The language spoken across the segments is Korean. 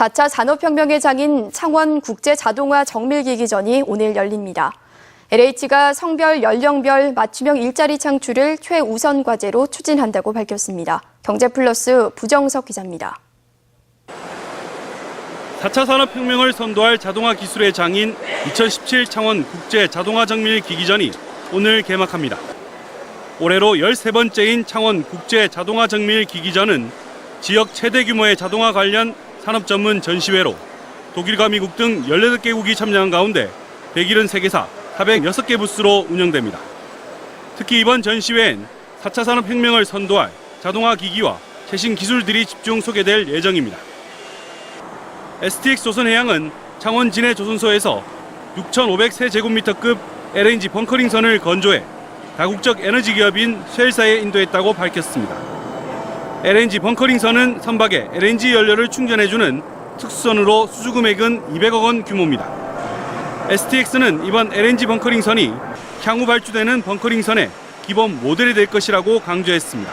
4차 산업혁명의 장인 창원 국제 자동화 정밀기기전이 오늘 열립니다. LH가 성별, 연령별 맞춤형 일자리 창출을 최우선 과제로 추진한다고 밝혔습니다. 경제플러스 부정석 기자입니다. 4차 산업혁명을 선도할 자동화 기술의 장인 2017 창원 국제 자동화 정밀 기기전이 오늘 개막합니다. 올해로 13번째인 창원 국제 자동화 정밀 기기전은 지역 최대 규모의 자동화 관련 산업 전문 전시회로 독일과 미국 등 18개국이 참여한 가운데 173개사 406개 부스로 운영됩니다. 특히 이번 전시회엔 4차 산업혁명을 선도할 자동화 기기와 최신 기술들이 집중 소개될 예정입니다. STX 조선해양은 창원 진해 조선소에서 6,500세제곱미터급 LNG 벙커링선을 건조해 다국적 에너지 기업인 쉘사에 인도했다고 밝혔습니다. LNG 벙커링선은 선박에 LNG 연료를 충전해주는 특수선으로 수주 금액은 200억 원 규모입니다. STX는 이번 LNG 벙커링선이 향후 발주되는 벙커링선의 기본 모델이 될 것이라고 강조했습니다.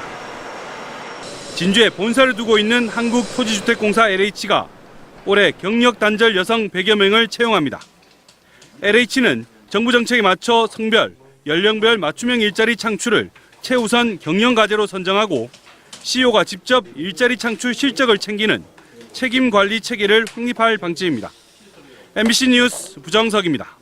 진주에 본사를 두고 있는 한국토지주택공사 LH가 올해 경력 단절 여성 100여 명을 채용합니다. LH는 정부 정책에 맞춰 성별, 연령별 맞춤형 일자리 창출을 최우선 경영 과제로 선정하고 CEO가 직접 일자리 창출 실적을 챙기는 책임 관리 체계를 확립할 방침입니다. MBC 뉴스 부정석입니다.